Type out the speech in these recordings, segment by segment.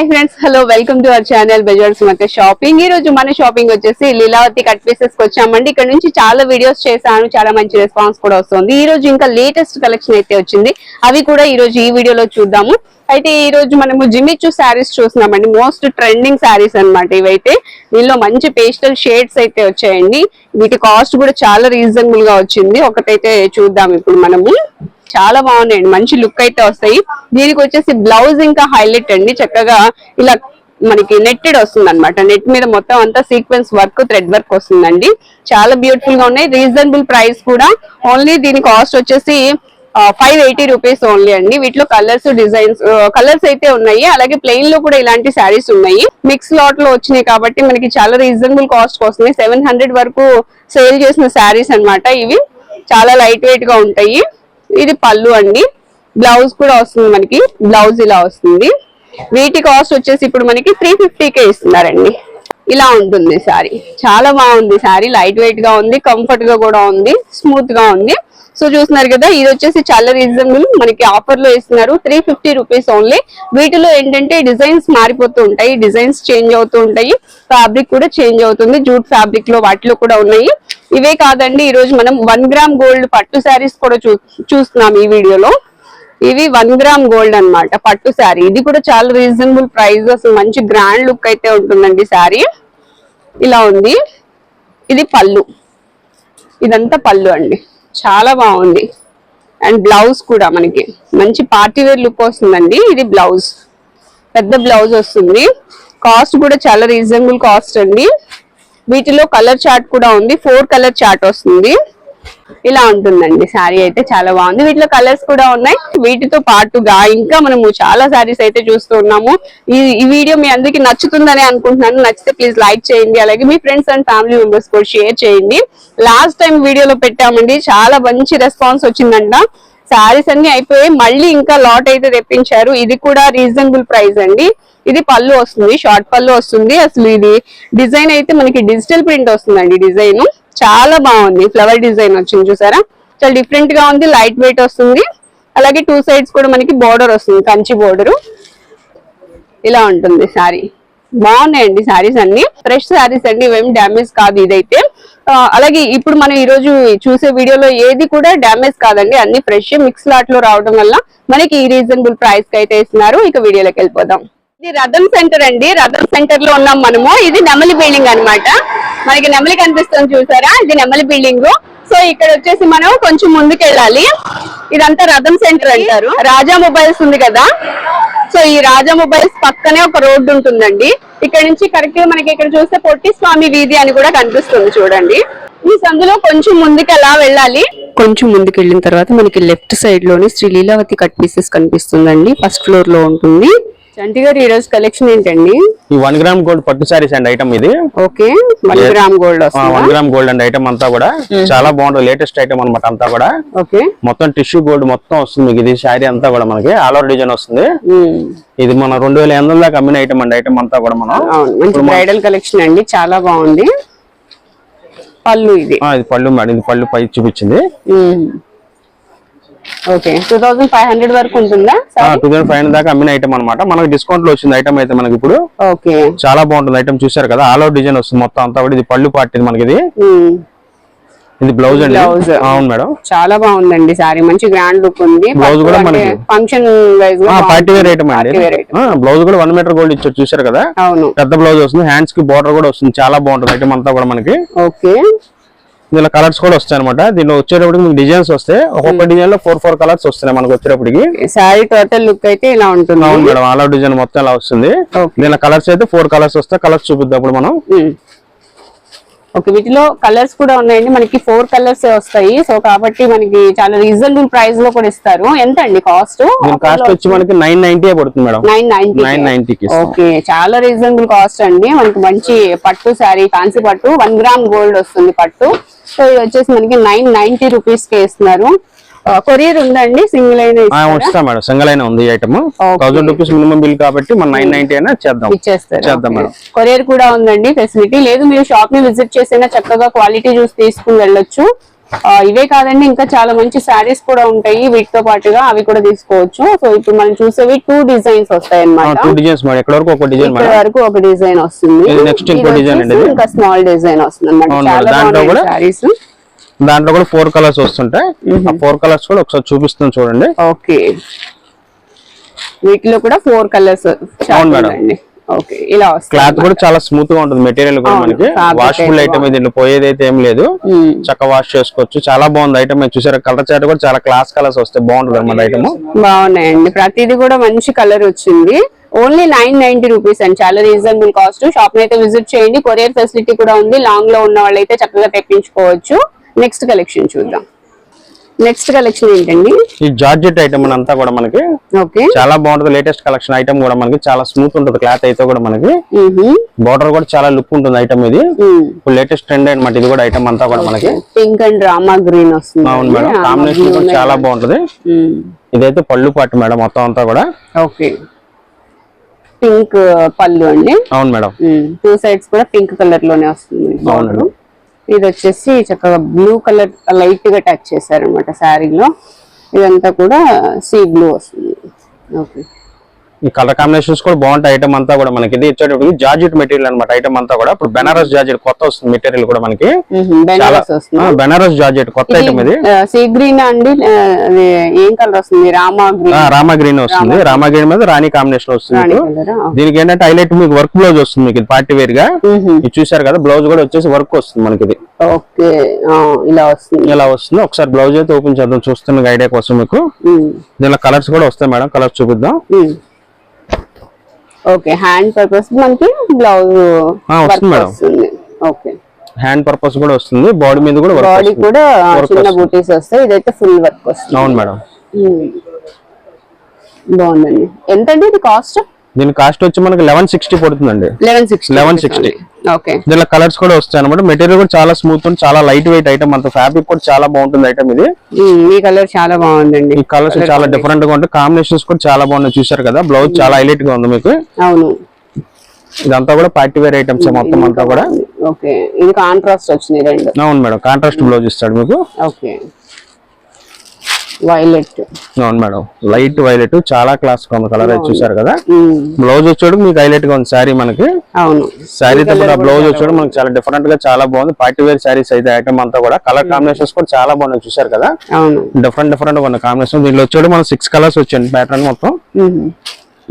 Hi friends hello welcome to our channel బెజర్స్ మత shopping. ఈ రోజు మన షాపింగ్ వచ్చేసి లీలావతి కట్ పీసెస్కి వచ్చామండి. ఇక్కడ నుంచి చాలా వీడియోస్ చేశాను చాలా మంచి రెస్పాన్స్ కూడా వస్తుంది. ఈ రోజు ఇంకా లేటెస్ట్ కలెక్షన్ అయితే వచ్చింది. అవి కూడా ఈ రోజు ఈ వీడియోలో చూద్దాము. అయితే ఈ రోజు మనము జిమిచు శారీస్ చూస్తున్నామండి. మోస్ట్ ట్రెండింగ్ శారీస్ అన్నమాట ఇవైతే. దీనిలో మంచి పేస్టల్ షేడ్స్ అయితే వచ్చాయండి. వీటి కాస్ట్ కూడా చాలా రీజనబుల్గా వచ్చింది. ఒకటైతే చూద్దాం ఇప్పుడు మనము. చాలా బాగున్నాయండి. మంచి లుక్ అయితే వస్తాయి. దీనికి వచ్చేసి బ్లౌజ్ ఇంకా హైలైట్ అండి. చక్కగా ఇలా మనకి నెట్టెడ్ వస్తుంది అనమాట నెట్ మీద మొత్తం అంతా సీక్వెన్స్ వర్క్ థ్రెడ్ వర్క్ వస్తుందండి. చాలా బ్యూటిఫుల్గా ఉన్నాయి. రీజనబుల్ ప్రైస్ కూడా. ఓన్లీ దీని కాస్ట్ వచ్చేసి ఫైవ్ ఎయిటీ రూపీస్ ఓన్లీ అండి. వీటిలో కలర్స్ డిజైన్స్ కలర్స్ అయితే ఉన్నాయి. అలాగే ప్లెయిన్లో కూడా ఇలాంటి శారీస్ ఉన్నాయి. మిక్స్ లాట్లో వచ్చినాయి కాబట్టి మనకి చాలా రీజనబుల్ కాస్ట్ వస్తున్నాయి. సెవెన్ హండ్రెడ్ వరకు సేల్ చేసిన శారీస్ అన్నమాట ఇవి. చాలా లైట్ వెయిట్గా ఉంటాయి. ఇది పళ్ళు అండి. బ్లౌజ్ కూడా వస్తుంది మనకి. బ్లౌజ్ ఇలా వస్తుంది. వీటి కాస్ట్ వచ్చేసి ఇప్పుడు మనకి త్రీ కే ఇస్తున్నారండి. ఇలా ఉంటుంది శారీ. చాలా బాగుంది శారీ. లైట్ వెయిట్గా ఉంది కంఫర్ట్గా కూడా ఉంది స్మూత్గా ఉంది. సో చూస్తున్నారు కదా ఇది వచ్చేసి చాలా రీజనబుల్ మనకి ఆఫర్లో ఇస్తున్నారు. త్రీ ఫిఫ్టీ రూపీస్ ఓన్లీ వీటిలో ఏంటంటే డిజైన్స్ మారిపోతూ ఉంటాయి డిజైన్స్ చేంజ్ అవుతూ ఉంటాయి ఫ్యాబ్రిక్ కూడా చేంజ్ అవుతుంది జూట్ ఫ్యాబ్రిక్లో వాటిలో కూడా ఉన్నాయి. ఇవే కాదండి ఈ రోజు మనం వన్ గ్రామ్ గోల్డ్ పట్టు శారీస్ కూడా చూ చూస్తున్నాం ఈ వీడియోలో. ఇవి వన్ గ్రామ్ గోల్డ్ అన్నమాట పట్టు శారీ. ఇది కూడా చాలా రీజనబుల్ ప్రైస్ అసలు మంచి గ్రాండ్ లుక్ అయితే ఉంటుందండి శారీ. ఇలా ఉంది. ఇది పళ్ళు. ఇదంతా పళ్ళు అండి. చాలా బాగుంది. అండ్ బ్లౌజ్ కూడా మనకి. మంచి పార్టీ వేర్ లుక్ వస్తుందండి. ఇది బ్లౌజ్ పెద్ద బ్లౌజ్ వస్తుంది. కాస్ట్ కూడా చాలా రీజనబుల్ కాస్ట్ అండి. వీటిలో కలర్ చార్ట్ కూడా ఉంది. ఫోర్ కలర్ చార్ట్ వస్తుంది. ఇలా ఉంటుందండి. శారీ అయితే చాలా బాగుంది. వీటిలో కలర్స్ కూడా ఉన్నాయి. వీటితో పాటుగా ఇంకా మనము చాలా శారీస్ అయితే చూస్తూ ఉన్నాము. ఈ ఈ వీడియో మీ అందరికి నచ్చుతుందని అనుకుంటున్నాను. నచ్చితే ప్లీజ్ లైక్ చేయండి. అలాగే మీ ఫ్రెండ్స్ అండ్ ఫ్యామిలీ మెంబర్స్ కూడా షేర్ చేయండి. లాస్ట్ టైం వీడియోలో పెట్టామండి. చాలా మంచి రెస్పాన్స్ వచ్చిందంట. శారీస్ అన్ని అయిపోయి మళ్ళీ ఇంకా లాట్ అయితే తెప్పించారు. ఇది కూడా రీజనబుల్ ప్రైస్ అండి. ఇది పళ్ళు వస్తుంది. షార్ట్ పళ్ళు వస్తుంది. అసలు ఇది డిజైన్ అయితే మనకి డిజిటల్ ప్రింట్ వస్తుందండి డిజైన్. చాలా బాగుంది. ఫ్లవర్ డిజైన్ వచ్చింది చూసారా? చాలా డిఫరెంట్గా ఉంది. లైట్ వెయిట్ వస్తుంది. అలాగే టూ సైడ్స్ కూడా మనకి బోర్డర్ వస్తుంది. కంచి బోర్డర్ ఇలా ఉంటుంది శారీ బాగున్నాయండి శారీస్ అన్ని. ఫ్రెష్ శారీస్ అండి. ఇవేం డ్యామేజ్ కాదు ఇదైతే. అలాగే ఇప్పుడు మనం ఈ రోజు చూసే వీడియోలో ఏది కూడా డ్యామేజ్ కాదండి. అన్ని ఫ్రెష్ మిక్స్ లాట్లో రావడం వల్ల మనకి ఈ రీజనబుల్ ప్రైస్కి అయితే ఇస్తున్నారు. ఇక వీడియోలోకి వెళ్ళిపోదాం. ఇది రథం సెంటర్ అండి. రథం సెంటర్లో ఉన్నాం మనము. ఇది నెమలి బిల్డింగ్ అన్నమాట. మనకి నెమలి కనిపిస్తుంది చూసారా? ఇది నెమలి బిల్డింగ్ సో ఇక్కడ వచ్చేసి మనం కొంచెం ముందుకు వెళ్ళాలి ఇదంతా రథం సెంటర్ అంటారు. రాజా మొబైల్స్ ఉంది కదా? సో ఈ రాజా మొబైల్స్ పక్కనే ఒక రోడ్డు ఉంటుందండి. ఇక్కడ నుంచి కరెక్ట్ మనకి ఇక్కడ చూస్తే పొట్టి స్వామి వీధి అని కూడా కనిపిస్తుంది చూడండి. ఈ సందులో కొంచెం ముందుకు అలా వెళ్ళాలి? కొంచెం ముందుకు వెళ్ళిన తర్వాత మనకి లెఫ్ట్ సైడ్లోని శ్రీ లీలావతి కట్ పీసెస్ కనిపిస్తుందండి. ఫస్ట్ ఫ్లోర్లో ఉంటుంది. చంటి గారు ఈ రోజు కలెక్షన్ ఏంటండి? ఈ వన్ గ్రామ్ గోల్డ్ పట్టు సారీస్ అండి ఐటమ్ ఇది. Okay one gram gold one gram gold అండి ఐటమ్ అంతా కూడా. చాలా బాగుంటుంది లేటెస్ట్ ఐటమ్ అన్నమాట అంతా కూడా. ఓకే. మొత్తం టిష్యూ గోల్డ్ మొత్తం వస్తుంది మీకు ఇది శారీ అంతా కూడా మనకి ఆల్ ఓవర్ డిజైన్ వస్తుంది. ఉమ్. ఇది మన రెండు వేల ఎనిమిది దాకా అమ్మిన ఐటమ్ అండి ఐటమ్ అంతా కూడా మనం. మంచి బ్రైడల్ కలెక్షన్ అండి చాలా బాగుంది. పళ్ళు ఇది. పళ్ళు మేడం ఇది పళ్ళు పై చూపించింది. Okay. Two thousand five hundred వరకు ఉంటుందా? టూ థౌసండ్ ఫైవ్ హండ్రెడ్ దాకా అమ్మిన ఐటమ్ అనమాట మనకి డిస్కౌంట్లో వచ్చింది ఐటమ్ అయితే మనకి ఇప్పుడు ఓకే. చాలా బాగుంటుంది ఐటమ్ చూసారు కదా. ఆల్ ఓవర్ డిజైన్ వస్తుంది. మొత్తం అంతా ఇది పళ్ళు పార్టీ మనకి ఇది. బ్లౌజ్ అండి. అవును మేడం. చాలా బాగుందండి సారీ మంచి గ్రాండ్ లుక్ ఉంది. Blouse కూడా మనకి- function wise party wear item అండి. బ్లౌజ్ కూడా వన్ మీటర్ గోల్డ్ ఇచ్చారు. చూసారు కదా? అవును. పెద్ద బ్లౌజ్ వస్తుంది. హ్యాండ్స్కి బార్డర్ కూడా వస్తుంది. చాలా బాగుంటుంది ఐటమ్ అంతా కూడా మనకి. ఓకే. దీనిలో కలర్స్ కూడా వస్తాయి అనమాట దీనిలో వచ్చేటప్పటికి మీకు డిజైన్స్ వస్తాయి. ఒక్కొక్క డిజైన్లో ఫోర్ ఫోర్ కలర్స్ వస్తున్నాయి మనకు వచ్చేటప్పటికి. సారీ టోటల్ లుక్ అయితే ఇలా ఉంటుంది. అవును మేడం ఆల్ అవుట్ డిజైన్ మొత్తం ఇలా వస్తుంది. దీనిలో కలర్స్ అయితే ఫోర్ కలర్స్ వస్తాయి. కలర్స్ చూపిద్దాం మనం. ఉమ్. ఓకే వీటిలో కలర్స్ కూడా ఉన్నాయండి. మనకి ఫోర్ కలర్స్ వస్తాయి. సో కాబట్టి మనకి చాలా రీజనబుల్ ప్రైస్లో కూడా ఇస్తారు. ఎంత అండి కాస్ట్ కాస్ట్ వచ్చి మనకి నైన్ నైన్టీ పడుతుంది మేడం. నైన్ నైన్టీ ఓకే చాలా రీజనబుల్ కాస్ట్ అండి. మనకి మంచి పట్టు శారీ ఫ్యాన్సీ పట్టు. వన్ గ్రామ్ గోల్డ్ వస్తుంది పట్టు. సో ఇది వచ్చేసి మనకి నైన్ నైన్టీ రూపీస్కి ఇస్తున్నారు. కొరియర్ ఉందండి సింగిల్ అయినా? వస్తా మేడం సింగల్ అయినా ఉంది item thousand rupees minimum bill కాబట్టి మన నైన్ నైన్టీ అయినా చేద్దాం. చేద్దాం మేడం. కొరియర్ కూడా ఉందండి ఫెసిలిటీ లేదు మీరు షాప్ని విజిట్ చేసినా చక్కగా క్వాలిటీ చూసి తీసుకుని వెళ్ళొచ్చు. ఇవే కాదండి ఇంకా చాలా మంచి శారీస్ కూడా ఉంటాయి. వీటితో పాటుగా అవి కూడా తీసుకోవచ్చు. సో ఇప్పుడు మనం చూసేవి టూ డిజైన్స్ వస్తాయి అన్నమాట టూ డిజైన్స్ మేడం. ఇక్కడ వరకు ఒక డిజైన్ ఇక్కడ మేడం? వరకు ఒక డిజైన్ వస్తుంది. ఇంకో స్మాల్ డిజైన్ వస్తుంది అన్నమాట అవును, చాలా బాగున్నాయి శారీస్ దాంట్లో కూడా ఫోర్ కలర్స్ వస్తుంటాయి. ఆ ఫోర్ కలర్స్ కూడా ఒకసారి చూపిస్తాను చూడండి. ఓకే. వీటిలో కూడా ఫోర్ కలర్స్ అవును మేడం. అండి ఓకే ఇలా వస్తుంది క్లాత్ కూడా చాలా స్మూత్గా ఉంటుంది మెటీరియల్ కూడా మనకి. అయితే ఐటమ్ దీంట్లో పోయేది అయితే ఏం లేదు. చక్క వాష్ చేసుకోవచ్చు. చాలా బాగుంది ఐటమ్ చూసారా కలర్ చాట్ కూడా చాలా క్లాస్ కలర్స్ వస్తాయి. బాగుంటుంది అనమాట ఐటమ్ బాగున్నాయండి. ప్రతిదీ కూడా మంచి కలర్ వచ్చింది. ఓన్లీ నైన్ నైన్టీ రూపీస్ అండి. చాలా రీజనబుల్ కాస్ట్ షాప్ అయితే విజిట్ చేయండి. కొరియర్ ఫెసిలిటీ కూడా ఉంది. లాంగ్లో ఉన్న వాళ్ళైతే చక్కగా తెప్పించుకోవచ్చు. నెక్స్ట్ కలెక్షన్ చూద్దాం. నెక్స్ట్ కలెక్షన్ ఏంటండి? ఈ జార్జెట్ ఐటమ్ అంతా కూడా మనకి ఓకే చాలా బాగుంటుంది. లేటెస్ట్ కలెక్షన్ ఐటమ్ కూడా మనకి చాలా స్మూత్ ఉంటుంది. క్లాత్ అయితే కూడా మనకి బార్డర్ కూడా చాలా లుక్ ఉంటుంది ఐటమ్ ఇది. లేటెస్ట్ ట్రెండ్ అనమాట ఇది కూడా ఐటమ్ అంతా కూడా మనకి పింక్ అండ్ రామా గ్రీన్ వస్తుంది. అవును మేడం. కాంబినేషన్ కూడా చాలా బాగుంటుంది. ఇదైతే పళ్ళు పాటు మేడం మొత్తం అంతా కూడా. ఓకే పింక్ పళ్ళు అండి. అవును మేడం. టూ సైడ్స్ కూడా పింక్ కలర్లోనే వస్తుంది. అవునండి. ఇది వచ్చేసి చక్కగా బ్లూ కలర్ లైట్గా టచ్ చేశారనమాట శారీలో. ఇదంతా కూడా సీ బ్లూ వస్తుంది. ఓకే ఈ కలర్ కాంబినేషన్స్ కూడా బాగుంటాయి. ఐటమ్ అంతా కూడా మనకి ఇది జార్జెట్ మెటీరియల్ అన్నమాట. ఐటమ్ అంతా కూడా ఇప్పుడు బెనారస్ జార్జెట్ కొత్త వస్తుంది మెటీరియల్ కూడా మనకి. బెనారస్ జార్జెట్ కొత్త ఐటమ్ ఇది. సీ గ్రీన్ అండి. ఏం కలర్ వస్తుంది? రామా గ్రీన్ రామా గ్రీన్ వస్తుంది. రామా గ్రీన్ మీద రాణి కాంబినేషన్ వస్తుంది దీనికి ఏంటంటే హైలైట్ మీకు వర్క్ బ్లౌజ్ వస్తుంది మీకు పార్టీ వేర్గా. ఇది చూసారు కదా బ్లౌజ్ కూడా వచ్చేసి వర్క్ వస్తుంది మనకి ఇది. ఓకే. ఇలా వస్తుంది. ఇలా వస్తుంది. ఒకసారి బ్లౌజ్ అయితే ఓపెన్ చేద్దాం. చూస్తున్న ఐడియా కోసం మీకు. దీనిలో కలర్స్ కూడా వస్తాయి మేడం. కలర్స్ చూపిద్దాం. ఓకే హ్యాండ్ పర్పస్ మనకి బ్లౌజ్ వస్తుంది ఓకే. హ్యాండ్ పర్పస్ కూడా వస్తుంది బాడీ మీద కూడా బాడీ కూడా చిన్న. బూటీస్ వస్తాయి ఇదైతే ఫుల్ వర్క్ వస్తుంది. అవును మేడం. బాగుందండి. ఎంత అండి ఇది కాస్ట్ దీని కాస్ట్ వచ్చి మనకి లెవెన్ సిక్స్టీ పడుతుందండి. Eleven sixty 1160. ఓకే దీనిలో కలర్స్ కూడా వస్తాయి అనమాట మెటీరియల్ కూడా చాలా స్మూత్ ఉంది చాలా లైట్ వెయిట్ ఐటమ్ అంత ఫ్యాబ్రిక్ కూడా చాలా బాగుంటుంది ఐటమ్ ఇది. ఈ కలర్ చాలా బాగుందండి. ఈ కలర్స్ చాలా డిఫరెంట్గా ఉంటాయి. కాంబినేషన్స్ కూడా చాలా బాగున్నాయి చూసారు కదా? బ్లౌజ్ చాలా హైలైట్గా ఉంది మీకు. అవును. ఇదంతా కూడా పార్టీ వేర్ ఐటమ్స్ మొత్తం అంతా కూడా. ఓకే. ఇది కాంట్రాస్ట్ వచ్చింది రెండు. అవును మేడం కాంట్రాస్ట్ బ్లౌజ్ ఇస్తాడు మీకు. ఓకే. వైలెట్. అవును మేడం. లైట్ వైలెట్ చాలా క్లాస్గా ఉంది కలర్ అయితే చూసారు కదా? బ్లౌజ్ వచ్చాడు మీకు హైలైట్గా ఉంది. శారీ మనకి. అవును. శారీతో కూడా బ్లౌజ్ వచ్చాడు మనకి చాలా డిఫరెంట్గా చాలా బాగుంది. పార్టీ వేర్ శారీస్ అయితే ఐటమ్ అంతా కూడా. కలర్ కాంబినేషన్స్ కూడా చాలా బాగున్నాయి చూసారు కదా? అవును. డిఫరెంట్ డిఫరెంట్ ఉన్న కాంబినేషన్ దీంట్లో వచ్చాడు మనం సిక్స్ కలర్స్ వచ్చాయండి ప్యాటర్న్ మొత్తం.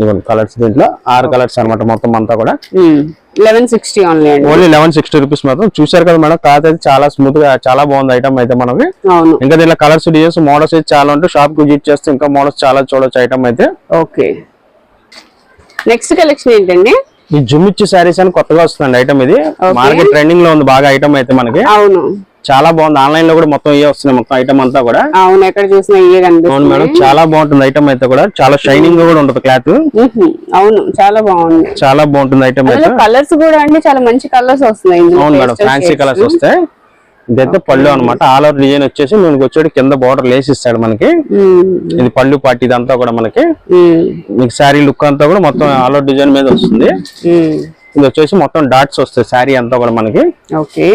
ఇవ్వండి కలర్స్ దీంట్లో ఆరు కలర్స్ అన్నమాట మొత్తం అంతా కూడా. Eleven sixty only eleven sixty rupees మాత్రం. చూసారు కదా మేడం క్లాత్ అయితే చాలా స్మూత్గా చాలా బాగుంది ఐటమ్ అయితే మనకి అవును. ఇంకా దీంట్లో కలర్స్ డిజైన్స్ మోడల్స్ అయితే చాలా ఉంటాయి. షాప్కు విజిట్ చేస్తే ఇంకా మోడల్స్ చాలా చూడొచ్చు ఐటమ్ అయితే. ఓకే నెక్స్ట్ కలెక్షన్ ఏంటండి? ఈ జుమిచ్చి శారీస్ అని కొత్తగా వస్తుంది ఐటమ్ ఇది. మార్కెట్ ట్రెండింగ్లో ఉంది బాగా ఐటమ్ అయితే మనకి. అవును. చాలా బాగుంది. ఆన్లైన్లో కూడా మొత్తం ఇవే వస్తున్నాయి మొత్తం ఐటమ్ అంతా కూడా. అవును ఎక్కడ చూసినా ఇయే అవును కనిపిస్తుంది మేడం చాలా బాగుంటుంది ఐటమ్ అయితే కూడా. చాలా షైనింగ్ కూడా ఉంటుంది క్లాత్. అవును చాలా బాగుంది. చాలా బాగుంటుంది ఐటమ్ అయితే. కలర్స్ కూడా అండి చాలా మంచి కలర్స్ వస్తున్నాయి అవును మేడం ఫ్యాన్సీ. కలర్స్ వస్తాయి. ఇదైతే పళ్ళు అన్నమాట. ఆల్ ఓవర్ డిజైన్ వచ్చేసి మనకి వచ్చేది కింద బార్డర్ లేస్ ఇస్తాడు మనకి. ఇది పళ్ళు పాటి ఇదంతా కూడా మనకి. మీకు శారీ లుక్ అంతా కూడా మొత్తం ఆల్ ఓవర్ డిజైన్ మీద వస్తుంది. ఇది వచ్చేసి మొత్తం డాట్స్ వస్తాయి శారీ అంతా కూడా మనకి. ఓకే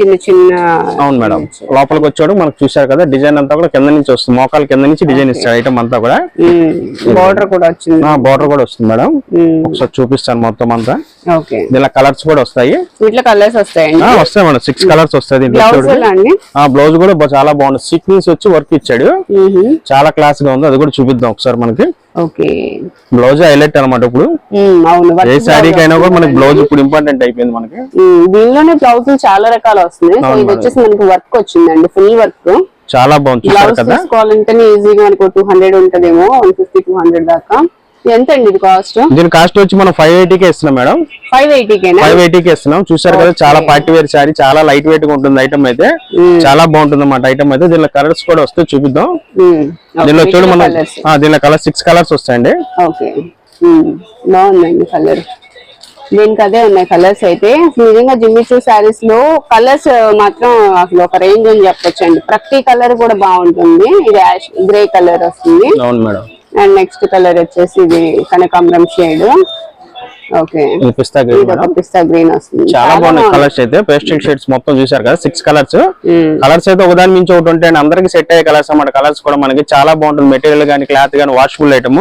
చిన్న చిన్న అవును మేడం. లోపలికి వచ్చాడు మనకు చూసారు కదా డిజైన్ అంతా కూడా కింద నుంచి వస్తుంది. మోకాల కింద నుంచి డిజైన్ ఇస్తాడు ఐటమ్ అంతా కూడా. బార్డర్ కూడా వచ్చింది. బార్డర్ కూడా వస్తుంది మేడం. మ్మ్. ఒకసారి చూపిస్తాను మొత్తం అంతా. దీనిలో కలర్స్ కూడా వస్తాయి. వీటిలో కలర్స్ వస్తాయండి. ఆ, వస్తాయి మేడం. సిక్స్ కలర్స్ వస్తాయి బ్లౌజ్ కూడా చాలా బాగుంది. సీక్వెన్స్ వచ్చి వర్క్ ఇచ్చాడు. మ్హూ. చాలా క్లాస్గా ఉంది. అది కూడా చూపిద్దాం ఒకసారి మనకి. ఓకే. బ్లౌజ్ హైలైట్ అనమాట ఇప్పుడు. అవును. ఏ అయినా కూడా మనకి బ్లౌజ్ ఇప్పుడు ఇంపార్టెంట్ అయిపోయింది మనకి. దీనిలోనే బ్లౌజులు చాలా రకాలు వస్తున్నాయి. సో ఇది. వచ్చేసి మనకి వర్క్ వచ్చిందండి ఫుల్ వర్క్. చాలా బాగుంది బ్లౌజ్ తీసుకోవాలంటేనే ఈజీగా మనకు టూ హండ్రెడ్ ఉంటదేమో వన్ ఫిఫ్టీ టూ హండ్రెడ్ దాకా. ఎంత అండి ఇది కాస్ట్? దీని కాస్ట్ వచ్చి మనం ఫైవ్ ఎయిటీకే ఇస్తున్నాం మేడం. ఫైవ్ ఎయిటీకేనా ఫైవ్ ఎయిటీకి ఇస్తున్నాం. చూసారు కదా చాలా పార్టీ వేర్ శారీ చాలా లైట్ వెయిట్గా ఉంటుంది ఐటమ్ అయితే. చాలా బాగుంటుంది అన్నమాట ఐటమ్ అయితే. దీనిలో కలర్స్ కూడా వస్తే చూపిద్దాం. దీనిలో చూడు మనం దీనిలో కలర్ సిక్స్ కలర్స్ వస్తాయండి. ఓకే బాగుందండి కలర్ దీనికి అదే ఉన్నాయి కలర్స్ అయితే. నిజంగా జిమ్మిచూ శారీస్లో కలర్స్ మాత్రం అసలు ఒక రేంజ్ అని చెప్పొచ్చు అండి ప్రతి కలర్ కూడా బాగుంటుంది. ఇది గ్రే కలర్ వస్తుంది. అవును మేడం. అండ్ నెక్స్ట్ కలర్ వచ్చేసి ఇది కనకాంబరం shade okay pista green pista green వస్తుంది. చాలా బాగున్నాయి కలర్స్ అయితే. పేస్టల్ షేడ్స్ మొత్తం చూసారు కదా సిక్స్ కలర్స్. కలర్స్ అయితే ఒకదాని మించి ఒకటి ఉంటాయి. అందరికి సెట్ అయ్యే కలర్స్ అన్నమాట. కలర్స్ కూడా మనకి చాలా బాగుంటుంది. మెటీరియల్ గానీ క్లాత్ గానీ వాషబుల్ ఐటమ్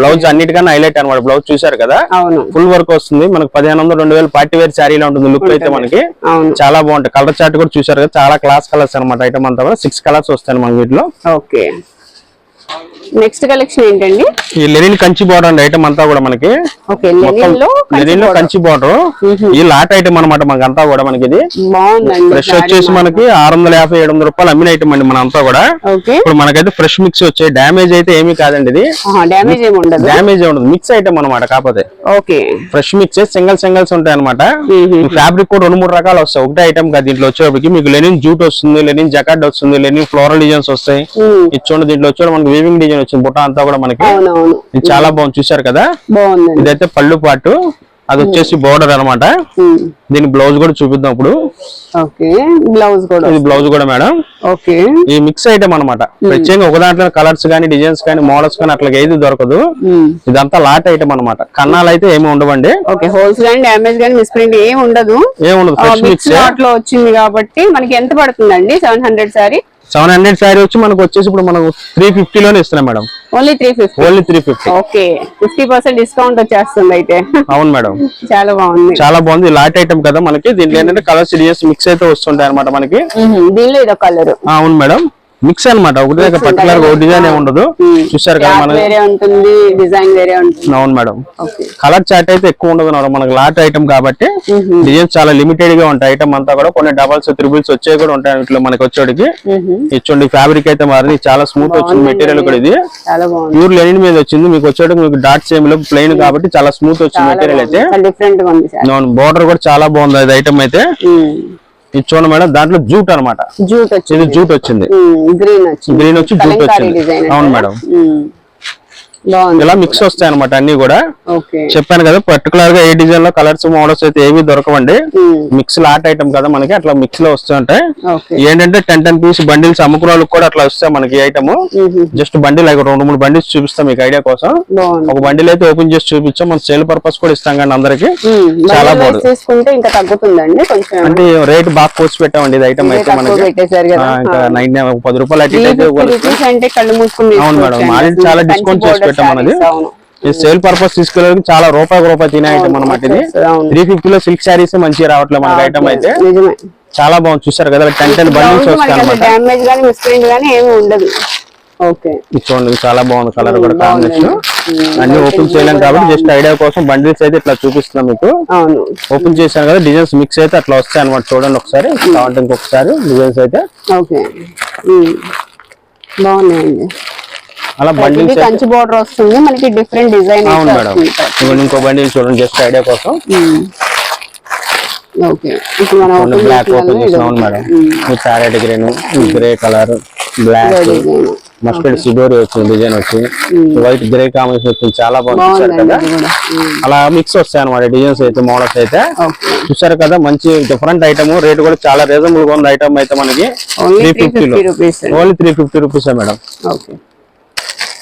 బ్లౌజ్ అన్నిటికన్నా హైలైట్ అనమాట బ్లౌజ్ చూసారు కదా? అవును. ఫుల్ వర్క్ వస్తుంది. మనకి పదిహేను వందలు రెండు వేలు పార్టీ వేర్ శారీలో ఉంటుంది. లుక్ అయితే మనకి. చాలా బాగుంటాయి. కలర్ చార్ట్ కూడా చూసారు కదా? చాలా క్లాస్ కలర్స్ అనమాట ఐటమ్ అంతా కూడా సిక్స్ కలర్స్ వస్తాయి మనకి వీటిలో. ఓకే నెక్స్ట్ కలెక్షన్ ఏంటండి? ఈ లెనిన్ కంచి బార్డర్ అండి ఐటమ్ అంతా కూడా మనకి. ఓకే లెనిన్లో లెనిన్లో కంచి బార్డర్ ఈ లాట్ ఐటమ్ అనమాట మనకి అంతా కూడా మనకి ఇది ఫ్రెష్ వచ్చేసి మనకి ఆరు వందల యాభై ఏడు వందల రూపాయలు అమ్మిన ఐటమ్ అండి మన అంతా కూడా. ఓకే ఇప్పుడు మనకైతే ఫ్రెష్ మిక్స్ వచ్చాయి. డ్యామేజ్ అయితే ఏమీ కాదండి ఇది. డ్యామేజ్ ఏమి ఉండదు. డ్యామేజ్ ఉండదు. మిక్స్ ఐటమ్ అనమాట కాకపోతే. Okay fresh mix single singles ఉంటాయి అనమాట ఫ్యాబ్రిక్ కూడా రెండు మూడు రకాలు వస్తాయి. ఒకటే ఐటమ్ కాదు దీంట్లో వచ్చేటప్పటికి. మీకు లెనిన్ జూట్ వస్తుంది లెనిన్ జకాట్ వస్తుంది లెనిన్ ఫ్లోరల్ డిజైన్స్ వస్తాయి. ఇది చూడండి దీంట్లో వచ్చి మనకి వీవింగ్ డిజైన్ వచ్చింది బుట్ట అంతా కూడా మనకి చాలా బాగుంది. చూసారు కదా? ఇదైతే పళ్ళు పాటు అది వచ్చేసి బోర్డర్ అన్నమాట. మ్మ్. దీని బ్లౌజ్ కూడా చూపిద్దాం ఇప్పుడు. ఓకే బ్లౌజ్ కూడా. ఇది బ్లౌజ్ కూడా మేడం ఓకే. ఈ మిక్స్ ఐటమ్ అనమాట ప్రత్యేకంగా ఒక దాంట్లో కలర్స్ కానీ డిజైన్స్ కానీ మోడల్స్ కానీ అట్లా ఏది దొరకదు. ఇదంతా లాట్ ఐటమ్ అనమాట కన్నాలు అయితే ఏమి ఉండవండి. ఓకే హోల్స్ కానీ డ్యామేజ్ కానీ మిస్ప్రింట్ ఏం ఉండదు. ఫ్రెష్ మిక్స్ లాట్లో వచ్చింది కాబట్టి మనకి ఎంత పడుతుందండి? Seven hundred sorry seven hundred sari వచ్చి మనకు వచ్చేసి ఇప్పుడు మనం త్రీ లోనే ఇస్తున్నాం madam. Only three fifty only three fifty okay fifty percent discount వచ్చేస్తుంది అయితే. అవును మేడం. చాలా బాగుంది. చాలా బాగుంది. లాట్ ఐటమ్ కదా మనకి. దీంట్లో ఏంటంటే కలర్స్ డిజైన్స్ మిక్స్ అయితే వస్తుంటాయి అనమాట మనకి. దీనిలో ఇదో కలర్ అవును మేడం. మిక్స్ అన్నమాట. ఒకటి దగ్గర పర్టికులర్ ఒక డిజైన్ ఏమి ఉండదు. చూసారు కదా మన వేరే ఉంటుంది డిజైన్ వేరే ఉంటుంది. అవును మేడం. కలర్ చాట్ అయితే ఎక్కువ ఉండదు మేడం. మనకి లాట్ ఐటమ్ కాబట్టి డిజైన్స్ చాలా లిమిటెడ్గా ఉంటాయి. ఐటమ్ అంతా కూడా కొన్ని డబల్స్ త్రిబుల్స్ వచ్చేవి కూడా ఉంటాయి ఇట్లా మనకి వచ్చేటికి. ఇచ్చోండి ఫ్యాబ్రిక్ అయితే మారింది. చాలా స్మూత్ వచ్చింది మెటీరియల్ కూడా ఇది. ప్యూర్ లెనిన్ మీద వచ్చింది. మీకు వచ్చేటికి మీకు డాట్స్ ఏమి లేవు ప్లెయిన్ కాబట్టి చాలా స్మూత్ వచ్చింది మెటీరియల్ అయితే. గా అవును బోర్డర్ కూడా చాలా బాగుంది ఐటమ్ అయితే. ఇది చూడండి మేడం దాంట్లో జూట్ అన్నమాట. జూట్ వచ్చింది. జూట్ వచ్చింది. గ్రీన్ వచ్చింది. గ్రీన్ వచ్చి జూట్ వచ్చింది. అవును మేడం. ఇలా మిక్స్ వస్తాయి అనమాట అన్ని కూడా. చెప్పాను కదా పర్టికులర్గా ఏ డిజైన్లో కలర్స్ మోడల్స్ అయితే ఏవి దొరకవండి. మిక్స్ లాట్ ఐటమ్ కదా మనకి అట్లా మిక్స్లో వస్తుంటాయి. ఏంటంటే టెన్ టెన్ పీస్ బండిల్స్ అమ్ముకునే వాళ్ళకి కూడా అట్లా వస్తాయి మనకి ఐటమ్ జస్ట్ బండిల్ రెండు మూడు బండిల్స్ చూపిస్తాం మీకు ఐడియా కోసం. ఒక బండిల్ అయితే ఓపెన్ చేసి చూపించాం మన సేల్ పర్పస్ కూడా ఇస్తాం కానీ అందరికి. చాలా ఇంకా తగ్గుతుందండి కొంచెం. అంటే రేట్ బాగా కోసి పెట్టామండి ఇది ఐటమ్ అయితే మనకి. పది రూపాయలు అటు అయితే కళ్ళు మూసుకుని అవును మేడం చాలా డిస్కౌంట్ చేసి అవును ఈ సేల్ పర్పస్ తీసుకెళ్ళడానికి చాలా రూపాయి రూపాయి తినే ఐటమ్ అనమాట ఇది. త్రీ ఫిఫ్టీ లో సిల్క్ శారీస్ మంచిగా రావట్లేదు మనకి ఐటమ్ అయితే. చాలా బాగుంది. చూసారు కదా టెన్ టెన్ బండిల్స్ వస్తాయి చూడండి చాలా బాగుంది కలర్ కూడా కాంబినేషన్ అన్ని ఓపెన్ చేయలేం కాబట్టి జస్ట్ ఐడియా కోసం బండిల్స్ అయితే ఇట్లా చూపిస్తున్నాం మీకు. ఓపెన్ చేశాను కదా డిజైన్స్ మిక్స్ అయితే అట్లా వస్తాయి అనమాట చూడండి ఒకసారి కావాలంటే ఇంకొకసారి డిజైన్స్ అయితే. బాగున్నాయండి. అలా కంచి బోర్డర్ వస్తుంది. మనకి డిఫరెంట్ డిజైన్ అవును మేడం. ఇదిగోండి ఇంకో బండిల్ చూడండి జస్ట్ ఐడియా కోసం. ఓకే. ఇప్పుడు మనం open బ్లాక్ ఓపెన్ చేసిన madam. Parrot green grey colour black design. Mustard సిడోరి వచ్చింది డిజైన్ వచ్చింది. వైట్ గ్రే కాంబినేషన్ వచ్చింది. చాలా బాగుంది కదా? అలా మిక్స్ వస్తాయి అనమాట డిజైన్స్ అయితే మోడల్స్ అయితే. చూసారు కదా మంచి డిఫరెంట్ ఐటమ్ రేట్ కూడా చాలా రీజనబుల్గా ఉంది ఐటమ్ అయితే మనకి three fifty rupees only three fifty rupees madam. Okay.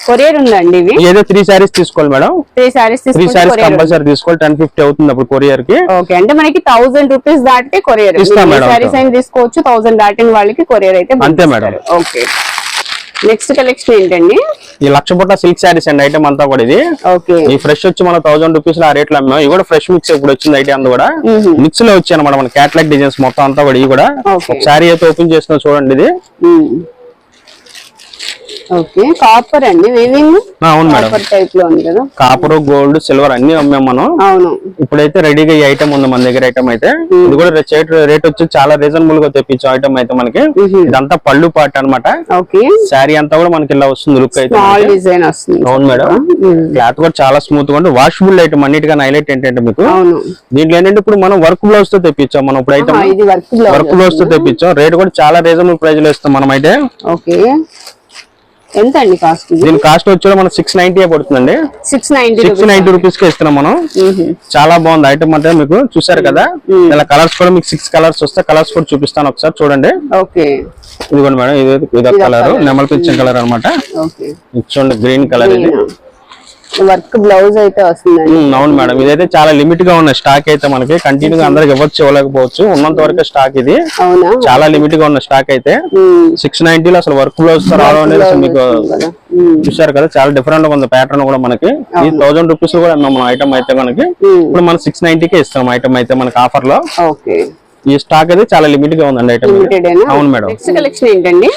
Courier ఉందండి ఇవి. ఏదో త్రీ శారీస్ తీసుకోవాలి madam. Three saris three courier compulsory తీసుకోవాలి టెన్ ఫిఫ్టీ అవుతుంది అప్పుడు కొరియర్కి. ఓకే అంటే మనకి థౌసండ్ రూపీస్ దాటితే కొరియర్. ఇస్తాం మేడం, సారీస్ అయినా తీసుకోవచ్చు థౌసండ్ దాటిన వాళ్ళకి కొరియర్ అయితే అంతే మేడం. ఓకే. నెక్స్ట్ కలెక్షన్ ఏంటండి? ఈ లక్ష పుట్ట సిల్క్ శారీస్ అండి ఐటమ్ అంతా కూడా ఇది. ఓకే. ఈ ఫ్రెష్ వచ్చి మన థౌసండ్ రూపీస్ ఆ రేట్లో అమ్మాం. ఇవి కూడా ఫ్రెష్ మిక్స్ ఇప్పుడు వచ్చింది ఐటమ్ అంతా కూడా. మిక్స్లో వచ్చాయి అనమాట మన క్యాట్లాగ్ డిజైన్స్ మొత్తం అంతా కూడా ఇవి కూడా. ఒక శారీ అయితే ఓపెన్ చేసిన చూడండి ఇది. ఓకే కాపర్ అండి. వీవింగ్ అవును మేడం. కాపర్ టైప్లో ఉంది కదా? కాపర్ గోల్డ్ సిల్వర్ అన్ని అమ్మాం మనం. అవును. ఇప్పుడైతే రెడీగా ఈ ఐటమ్ ఉంది మన దగ్గర ఐటమ్ అయితే. ఇది కూడా రేట్ వచ్చి చాలా రీజనబుల్గా తెప్పించాం ఐటమ్ అయితే మనకి. ఇదంతా పళ్ళు పాట అన్నమాట. ఓకే. శారీ అంతా కూడా మనకి ఇలా వస్తుంది లుక్ అయితే. డిజైన్ వస్తుంది. అవును మేడం. క్లాత్ కూడా చాలా స్మూత్గా ఉంది. వాషబుల్ ఐటమ్ అన్నిటిగా హైలైట్ ఏంటంటే మీకు అవును. దీంట్లో ఏంటంటే ఇప్పుడు మనం వర్క్ బ్లౌజ్తో తెప్పించాం మనం ఇప్పుడు ఐటమ్ వర్క్ బ్లౌజ్తో తెప్పించాం. రేట్ కూడా చాలా రీజనబుల్ ప్రైస్లో ఇస్తాం మనం అయితే ఓకే. ఎంత అండి కాస్ట్ దీని కాస్ట్ వచ్చి మనకి సిక్స్ నైన్టీ పడుతుందండి. సిక్స్ నైన్టీ సిక్స్ నైన్టీ రూపీస్కి ఇస్తున్నాం మనం. చాలా బాగుంది ఐటమ్ అంటే మీకు చూసారు కదా. ఇలా కలర్స్ కూడా మీకు సిక్స్ కలర్స్ వస్తే కలర్స్ కూడా చూపిస్తాను ఒకసారి చూడండి. ఓకే. ఇదిగోండి మేడం ఇది ఇది కలర్ నెమల్ పిచ్చం కలర్ ఇది చూడండి గ్రీన్ కలర్ ఇది. వర్క్ బ్లౌజ్ అయితే వస్తుందండి. ఉమ్, అవును మేడం. ఇదైతే చాలా లిమిట్గా ఉన్న స్టాక్ అయితే మనకి. కంటిన్యూగా అందరికి ఇవ్వచ్చు ఇవ్వలేకపోవచ్చు. ఉన్నంత వరకు స్టాక్ ఇది. అవునా? చాలా లిమిట్గా ఉన్న స్టాక్ అయితే. సిక్స్ నైన్టీలో అసలు వర్క్ బ్లౌజ్ రావడం అనేది అసలు మీకు చూసారు కదా. చాలా డిఫరెంట్గా ఉంది ప్యాటర్న్ కూడా మనకి. ఈ థౌసండ్ రూపీస్ కూడా మన ఐటమ్ అయితే మనకి. ఇప్పుడు మనం సిక్స్ నైన్టీకే ఇస్తాం ఐటమ్ అయితే మనకి ఆఫర్లో. ఓకే. ఈ స్టాక్ అయితే చాలా లిమిట్గా ఉందండి ఐటమ్ అవును మేడం. కలెక్షన్ ఏంటండి?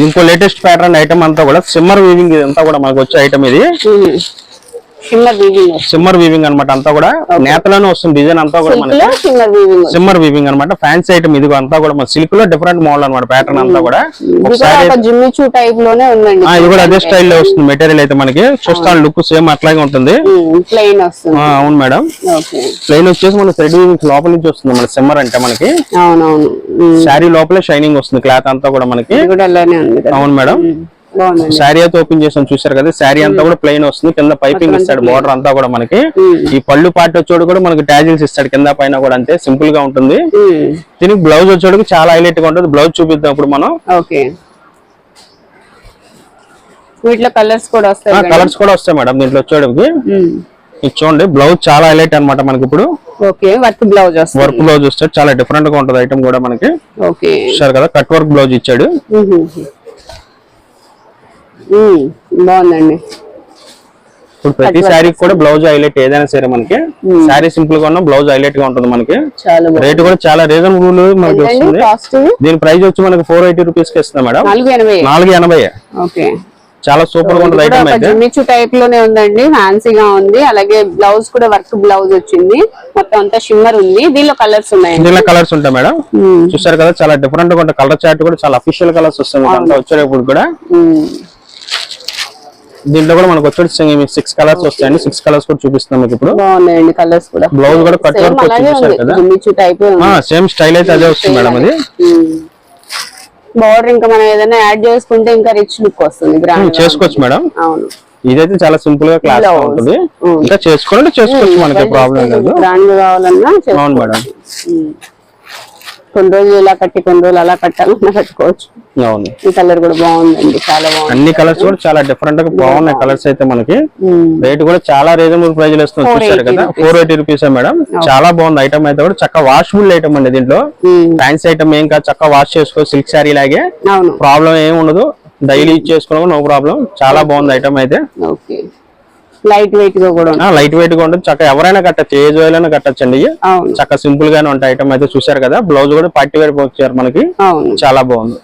ఇంకో లేటెస్ట్ ప్యాటర్న్ ఐటమ్ అంతా కూడా సిమ్మర్ వీవింగ్ ఇదంతా కూడా మనకు వచ్చే ఐటమ్ ఇది వీవింగ్ సిమ్మర్ వీవింగ్ అన్నమాట అంతా కూడా. నేతలోనే వస్తుంది డిజైన్ అంతా కూడా మనకి. లో వీవింగ్ సిమ్మర్ వీవింగ్ అన్నమాట. ఫ్యాన్సీ ఐటమ్ ఇది అంతా కూడా మన సిల్క్లో డిఫరెంట్ మోడల్ అన్నమాట ప్యాటర్న్ అంతా కూడా. జిమ్మిచూ టైప్లోనే ఉందండి. ఇది కూడా అదే స్టైల్లో వస్తుంది మెటీరియల్ అయితే మనకి. చూస్తాను లుక్ సేమ్ అట్లాగే ఉంటుంది. ప్లెయిన్ వస్తుంది. ఆ, అవును మేడం. ప్లెయిన్ వచ్చేసి మన థ్రెడ్ వీవింగ్ లోపల నుంచి వస్తుంది మన సిమ్మర్ అంటే మనకి. అవునవును. శారీ లోపలే షైనింగ్ వస్తుంది క్లాత్ అంతా కూడా మనకి. కూడా అవును మేడం. శారీ అయితే ఓపెన్ చేసాం చూసారు కదా? శారీ అంతా కూడా ప్లెయిన్ వస్తుంది. కింద పైపింగ్ ఇస్తాడు బోర్డర్ అంతా కూడా మనకి. ఈ పళ్ళు పార్ట్ వచ్చేడు కూడా మనకి టాజిల్స్ ఇస్తాడు కింద పైన కూడా అంతే. సింపుల్గా ఉంటుంది. దీనికి బ్లౌజ్ వచ్చేటికి చాలా హైలైట్గా ఉంటుంది. బ్లౌజ్ చూపిద్దాం ఇప్పుడు మనం. ఓకే. వీటిలో కలర్స్ కూడా వస్తాయి? కలర్స్ కూడా వస్తాయి మేడం దీంట్లో ఇది చూడండి బ్లౌజ్ చాలా హైలైట్ అన్నమాట మనకి ఇప్పుడు. Okay work blouse work blouse వస్తాడు. చాలా డిఫరెంట్గా ఉంటుంది ఐటమ్ కూడా మనకి. ఓకే. కదా కట్ వర్క్ బ్లౌజ్ ఇచ్చాడు. బాగుందండి. ఇప్పుడు ప్రతి శారీ కూడా బ్లౌజ్ హైలైట్ ఏదైనా సరే మనకి. శారీ సింపుల్గా ఉన్న బ్లౌజ్ హైలైట్గా ఉంటుంది మనకి. రేట్ కూడా చాలా రీజనబుల్ మనకి వస్తుంది. దీని ప్రైస్ వచ్చి మనకి ఫోర్ ఎయిటీ రూపీస్కి ఇస్తుంది మేడం. నాలుగు ఎనభై. చాలా సూపర్గా ఉంటుంది ఐటమ్ అయితే. జిమ్మిచు టైప్లోనే ఉందండి ఫ్యాన్సీగా ఉంది. అలాగే బ్లౌజ్ కూడా వర్క్ బ్లౌజ్ వచ్చింది. మొత్తం అంతా షిమ్మర్ ఉంది. దీనిలో కలర్స్ ఉన్నాయండి. దీనిలో కలర్స్ ఉంటాయి మేడం. చూసారు కదా చాలా డిఫరెంట్గా ఉంటాయి కలర్ చార్ట్ కూడా చాలా అఫీషియల్ కలర్స్ వస్తాయి. వచ్చేటప్పుడు కూడా. దీంట్లో కూడా మనకు వచ్చేసి సిక్స్ కలర్స్ వస్తాయండి. సిక్స్ కలర్స్ కూడా చూపిస్తున్నాం మీకు ఇప్పుడు. బాగున్నాయండి కలర్స్ కూడా. బ్లౌజ్ కూడా కట్ వర్క్ కదా. సేమ్ స్టైల్ అయితే అదే వస్తుంది మేడం అది. బార్డర్ ఇంకా మనం ఏదైనా యాడ్ చేసుకుంటే ఇంకా రిచ్ లుక్ వస్తుంది గ్రాండ్ చేసుకోవచ్చు మేడం అవును. ఇదైతే చాలా సింపుల్గా క్లాస్. ఉంటుంది. ఉమ్. ఇంకా చేసుకోవాలంటే చేసుకోవచ్చు మనకి ప్రాబ్లం లేదు. కావాలన్నా అవును. మేడం. కొన్ని రోజులు ఇలా కట్టి కొన్ని రోజులు అలా కట్టాలన్నా కట్టుకోవచ్చు. అవును. ఈ కలర్ కూడా బాగుందండి చాలా బాగుంది. అన్ని కలర్స్ కూడా చాలా డిఫరెంట్గా బాగున్నాయి కలర్స్ అయితే మనకి. రేట్ కూడా చాలా రీజనబుల్ ప్రైస్లో ఇస్తుంది చూసారు కదా? Four eighty rupees madam? చాలా బాగుంది ఐటమ్ అయితే కూడా. చక్క వాషబుల్ ఐటమ్ అండి దీంట్లో. ఫ్యాన్సీ ఐటమ్ ఏం కాదు. చక్క వాష్ చేసుకో సిల్క్ శారీ లాగే. ప్రాబ్లం ఏం ఉండదు. డైలీ యూజ్ చేసుకోవడం నో ప్రాబ్లం చాలా బాగుంది ఐటమ్ అయితే. ఓకే. లైట్ వెయిట్గా కూడా లైట్ వెయిట్గా ఉంటుంది. చక్క ఎవరైనా కట్టచ్చు ఏజ్ అయినా కట్టచ్చండి అవును. చక్క సింపుల్ గానే ఉంటాయి ఐటమ్ అయితే చూసారు కదా. బ్లౌజ్ కూడా పట్టి వేరు వచ్చారు మనకి. చాలా బాగుంది.